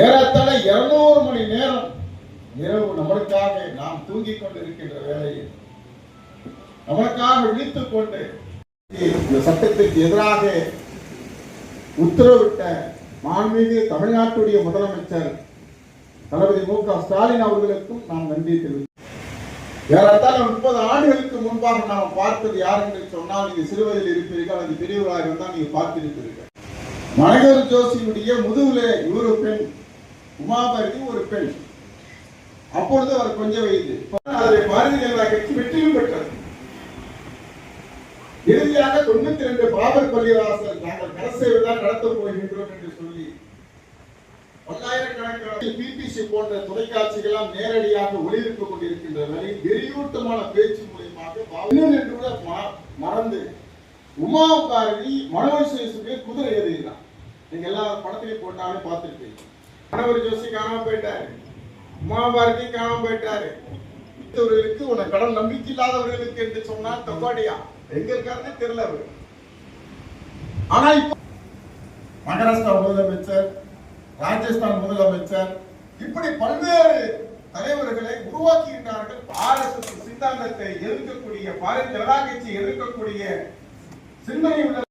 ஏறத்தாழ இருநூறு மணி நேரம் இரவு நம்மளுக்காக நாம் தூங்கிக் கொண்டிருக்கின்ற வேலையில் நம்மளுக்காக விழித்துக் கொண்டு இந்த சட்டத்திற்கு எதிராக உத்தரவிட்ட மாண்புமிகு தமிழ்நாட்டுடைய முதலமைச்சர் தளபதி மு க ஸ்டாலின் அவர்களுக்கும் நான் நன்றி தெரிவிக்கிறேன். ஏறத்தாழ முப்பது ஆண்டுகளுக்கு முன்பாக நாம் பார்த்தது யார் என்று சொன்னால் நீங்க சிறுவதில் இருப்பீர்கள் அல்லது பெரியவராக இருந்தால் நீங்க பார்த்திருப்பீர்கள் மனகர் ஜோஷியுடைய முதுகுல இவரு பெண் உமாபாரதி ஒரு பெண். அப்பொழுது அவர் கொஞ்சம் வயது. அதில் பாரதிய ஜனதா கட்சி வெற்றியும் பெற்றது. இறுதியாக தொண்ணூத்தி ரெண்டு பாபர் பள்ளிவாசல் நாங்கள் கரசேவை தான் நடத்தப் போகின்றோம் என்று சொல்லி பல்லாயிரக்கணக்கான பிபிசி போன்ற தொலைக்காட்சிகளாம் நேரடியாக ஒளிபரப்பு கொண்டிருக்கின்ற வரை வெறியூட்டமான பேச்சு மூலியமாக என்று கூட மறந்து உமா பாரதி மனோஜ் குதிரை ஏறினான் நீங்க எல்லா படத்திலையும் போட்டாலும் பார்த்துருப்பீங்க. கணவர் ஜோசி காணாம போயிட்டாரு. உமா பாரதி காணாம போயிட்டாரு. மற்றவர்களுக்கு உன கடன் நம்பிக்கை இல்லாதவர்களுக்கு என்று சொன்னால் தப்பாடியா? எங்க இருக்காருன்னு தெரியல அவர். ஆனா இப்போ மகாராஷ்டிரா முதலமைச்சர் ராஜஸ்தான் முதலமைச்சர் இப்படி பல்வேறு தலைவர்களை உருவாக்குகின்றார்கள் ஆர்எஸ்எஸ் சித்தாந்தத்தை எதிர்க்கக்கூடிய பாரதிய ஜனதா கட்சி எதிர்க்கக்கூடிய சிந்தனை உள்ள